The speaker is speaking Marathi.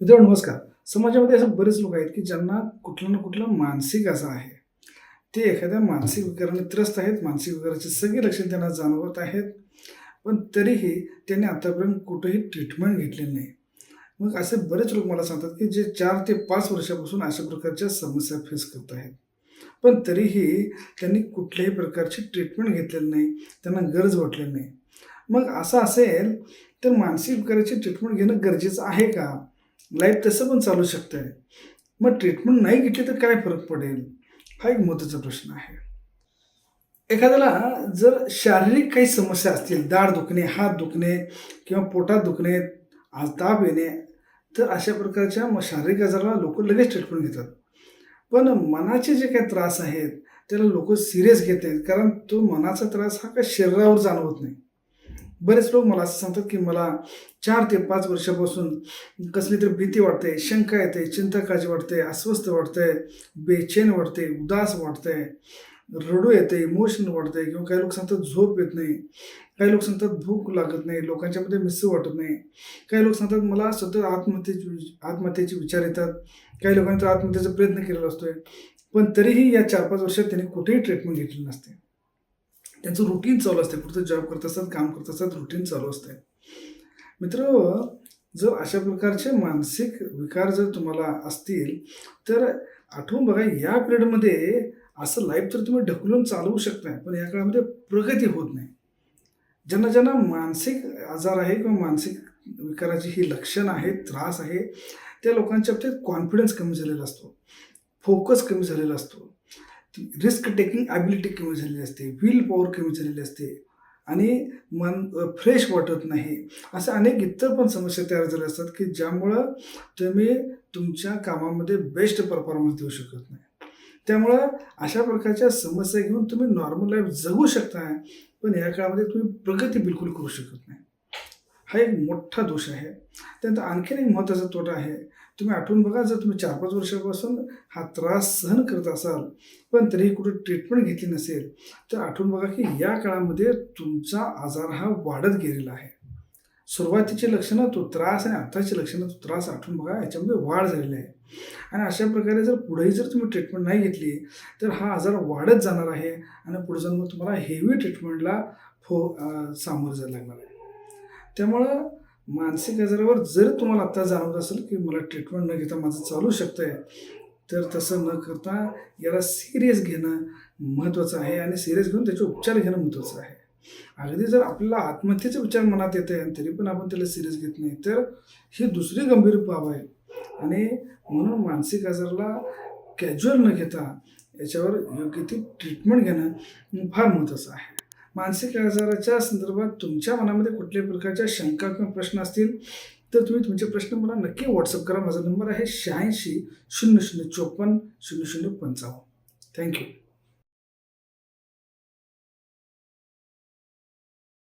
मित्रांनो नमस्कार. समाजामध्ये असे बरेच लोक आहेत की ज्यांना कुठलं ना कुठलं मानसिक असं आहे. ते एखाद्या मानसिक विकाराने त्रस्त आहेत मानसिक विकाराचे सगळे लक्षण त्यांना जाणवत आहेत. पण तरीही त्यांनी आतापर्यंत कुठेही ट्रीटमेंट घेतलेली नाही. मग असे बरेच लोक मला सांगतात की जे चार ते पाच वर्षापासून अशा प्रकारच्या समस्या फेस करत आहेत. पण तरीही त्यांनी कुठल्याही प्रकारची ट्रीटमेंट घेतलेली नाही त्यांना गरज वाटलेली नाही. मग असं असेल तर मानसिक विकाराची ट्रीटमेंट घेणं गरजेचं आहे का? लाईफ तसं पण चालू शकतं आहे मग ट्रीटमेंट नाही घेतली तर काय फरक पडेल? हा एक महत्त्वाचा प्रश्न आहे. एखाद्याला जर शारीरिक काही समस्या असतील दाढ दुखणे हात दुखणे किंवा पोटात दुखणे आज ताप येणे तर अशा प्रकारच्या मग शारीरिक आजाराला लोक लगेच ट्रीटमेंट घेतात. पण मनाचे जे काही त्रास आहेत त्याला लोक सिरियस घेत नाहीत कारण तो मनाचा त्रास हा काही शरीरावर जाणवत नाही. बरेच लोक मला असं सांगतात की मला चार ते पाच वर्षापासून कसली तरी भीती वाटते शंका येते चिंता काळजी वाटते अस्वस्थ वाटते बेचैन वाटते उदास वाटते रडू येते इमोशन वाटते किंवा काही लोक सांगतात झोप येत नाही काही लोक सांगतात भूक लागत नाही लोकांच्यामध्ये मिसू वाटत नाही. काही लोक सांगतात मला सतत आत्महत्येची वि- आत्महत्येचे विचार येतात. काही लोकांनी तर आत्महत्येचा प्रयत्न केलेला असतोय. पण तरीही या चार पाच वर्षात त्यांनी कुठेही ट्रीटमेंट घेतली नसते. त्यांचं रुटीन चालू असते. कुठं जॉब करत असतात काम करत असतात रुटीन चालू असते. मित्र जर अशा प्रकारचे मानसिक विकार जर तुम्हाला असतील तर आठवून बघा या पिरियडमध्ये असं लाईफ तर तुम्ही ढकलून चालवू शकताय पण या काळामध्ये प्रगती होत नाही. ज्यांना ज्यांना मानसिक आजार आहे किंवा मानसिक विकाराची ही लक्षणं आहेत त्रास आहे त्या लोकांच्या बाबतीत कॉन्फिडन्स कमी झालेला असतो. फोकस कमी झालेला असतो. रिस्क टेकिंग ॲबिलिटी कमी झालेली असते विल पॉवर कमी झालेली असते आणि मन फ्रेश वाटत नाही. अशा अनेक इतर पण समस्या तयार झाल्या असतात की ज्यामुळं तुम्ही तुमच्या कामामध्ये बेस्ट परफॉर्मन्स देऊ शकत नाही. त्यामुळं अशा प्रकारच्या समस्या घेऊन तुम्ही नॉर्मल लाईफ जगू शकता पण या काळामध्ये तुम्ही प्रगती बिलकुल करू शकत नाही. हा एक मोठा दोष आहे. त्यानंतर आणखीन एक महत्त्वाचा तोटा आहे. तुम्ही आठवून बघा जर तुम्ही चार पाच वर्षापासून हा त्रास सहन करत असाल पण तरीही कुठे ट्रीटमेंट घेतली नसेल तर आठवून बघा की या काळामध्ये तुमचा आजार हा वाढत गेलेला आहे. सुरुवातीची लक्षणं तो त्रास आणि आताची लक्षणं तो त्रास आठवून बघा याच्यामध्ये वाढ झालेली आहे. आणि अशा प्रकारे जर पुढेही जर तुम्ही ट्रीटमेंट नाही घेतली तर हा आजार वाढत जाणार आहे आणि पुढे जाऊन मग तुम्हाला हेवी ट्रीटमेंटला फो सामोरं जायला लागणार आहे. त्यामुळं मानसिक आजारावर जर तुम्हाला आत्ता जाणवत असेल की मला ट्रीटमेंट न घेता माझं चालू शकतं आहे तर तसं न करता याला सिरियस घेणं महत्त्वाचं आहे आणि सिरियस घेऊन त्याचे उपचार घेणं महत्त्वाचं आहे. अगदी जर आपल्याला आत्महत्येचे विचार मनात येत आहे आणि तरी पण आपण त्याला सिरियस घेत नाही तर ही दुसरी गंभीर बाब आहे. आणि म्हणून मानसिक आजाराला कॅज्युअल न घेता याच्यावर योग्य ती ट्रीटमेंट घेणं फार महत्त्वाचं आहे. मानसिक आजाराच्या संदर्भात तुमच्या मनामध्ये कुठल्याही प्रकारच्या शंका किंवा प्रश्न असतील तर तुम्ही तुमचे प्रश्न मला नक्की व्हॉट्सअप करा. माझा नंबर आहे शहाऐंशी शून्य शून्य चोपन्न शून्य शून्य पंचावन्न. थँक्यू